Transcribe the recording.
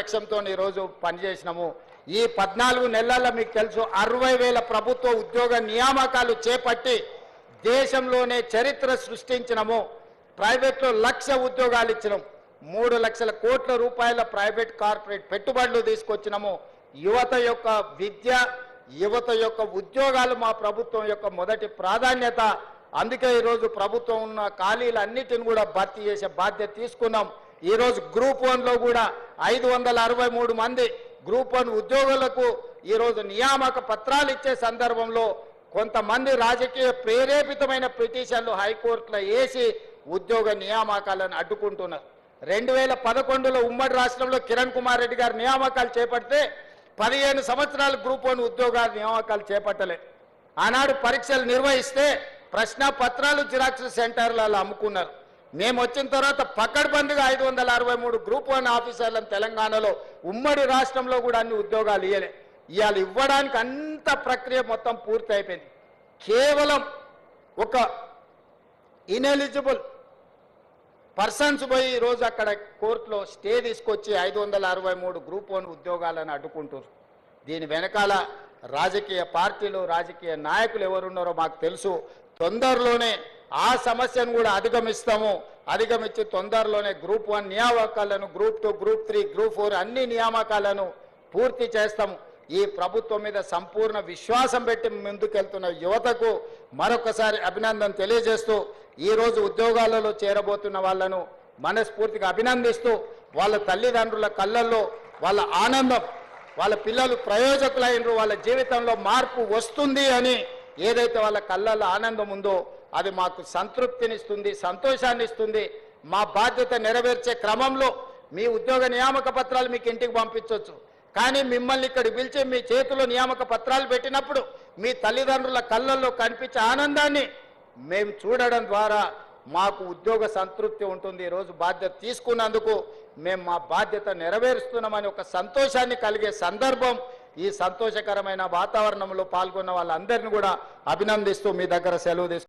లక్ష్యంతో ఈరోజు పనిచేసినాము. ఈ పద్నాలుగు నెలల్లో మీకు తెలుసు అరవై వేల ప్రభుత్వ ఉద్యోగ నియామకాలు చేపట్టి దేశంలోనే చరిత్ర సృష్టించినము. ప్రైవేట్లో లక్ష ఉద్యోగాలు ఇచ్చినాం. మూడు లక్షల కోట్ల రూపాయల ప్రైవేట్ కార్పొరేట్ పెట్టుబడులు తీసుకొచ్చినాము. యువత యొక్క విద్య యువత యొక్క ఉద్యోగాలు మా ప్రభుత్వం యొక్క మొదటి ప్రాధాన్యత. అందుకే ఈరోజు ప్రభుత్వం ఉన్న ఖాళీలన్నిటిని కూడా భర్తీ చేసే బాధ్యత తీసుకున్నాం. ఈరోజు గ్రూప్ వన్లో కూడా ఐదు వందల అరవై మూడు మంది గ్రూప్ వన్ ఉద్యోగులకు ఈరోజు నియామక పత్రాలు ఇచ్చే సందర్భంలో కొంతమంది రాజకీయ ప్రేరేపితమైన పిటిషన్లు హైకోర్టులో వేసి ఉద్యోగ నియామకాలను అడ్డుకుంటున్నారు. రెండు వేల పదకొండులో ఉమ్మడి రాష్ట్రంలో కిరణ్ కుమార్ రెడ్డి గారు నియామకాలు చేపడితే పదిహేను సంవత్సరాలు గ్రూప్ వన్ ఉద్యోగాల నియామకాలు చేపట్టలే. ఆనాడు పరీక్షలు నిర్వహిస్తే ప్రశ్న పత్రాలు జిరాక్స్ సెంటర్లలో అమ్ముకున్నారు. మేము వచ్చిన తర్వాత పక్కడబందిగా ఐదు వందల అరవై మూడు గ్రూప్ వన్ ఆఫీసర్లను తెలంగాణలో ఉమ్మడి రాష్ట్రంలో కూడా అన్ని ఉద్యోగాలు ఇవ్వలే ఇవాళ ఇవ్వడానికి అంత ప్రక్రియ మొత్తం పూర్తి అయిపోయింది కేవలం ఒక ఇనెలిజిబుల్ పర్సన్స్ పోయి ఈరోజు అక్కడ కోర్టులో స్టే తీసుకొచ్చి ఐదు వందల అరవై మూడు గ్రూప్ వన్ ఉద్యోగాలను అడ్డుకుంటారు దీని వెనకాల రాజకీయ పార్టీలు రాజకీయ నాయకులు ఎవరున్నారో మాకు తెలుసు. తొందరలోనే ఆ సమస్యను కూడా అధిగమిస్తాము. అధిగమించి తొందరలోనే group one నియామకాలను group two group three group four అన్ని నియామకాలను పూర్తి చేస్తాము. ఈ ప్రభుత్వం మీద సంపూర్ణ విశ్వాసం పెట్టి ముందుకెళ్తున్న యువతకు మరొకసారి అభినందన తెలియజేస్తూ ఈ రోజు ఉద్యోగాలలో చేరబోతున్న వాళ్ళను మనస్ఫూర్తిగా అభినందిస్తూ వాళ్ళ తల్లిదండ్రుల కళ్ళల్లో వాళ్ళ ఆనందం వాళ్ళ పిల్లలు ప్రయోజకులైనరు వాళ్ళ జీవితంలో మార్పు వస్తుంది అని ఏదైతే వాళ్ళ కళ్ళల్లో ఆనందం ఉందో అది మాకు సంతృప్తినిస్తుంది సంతోషాన్ని ఇస్తుంది మా బాధ్యత నెరవేర్చే క్రమంలో మీ ఉద్యోగ నియామక పత్రాలు మీకు ఇంటికి పంపించవచ్చు కానీ మిమ్మల్ని ఇక్కడ పిలిచి మీ చేతిలో నియామక పత్రాలు పెట్టినప్పుడు మీ తల్లిదండ్రుల కళ్ళల్లో కనిపించే ఆనందాన్ని మేము చూడడం ద్వారా మాకు ఉద్యోగ సంతృప్తి ఉంటుంది ఈరోజు బాధ్యత తీసుకున్నందుకు మేము మా బాధ్యత నెరవేరుస్తున్నామని ఒక సంతోషాన్ని కలిగే సందర్భం ఈ సంతోషకరమైన వాతావరణంలో పాల్గొన్న వాళ్ళందరినీ కూడా అభినందిస్తూ మీ దగ్గర సెలవు తీసుకు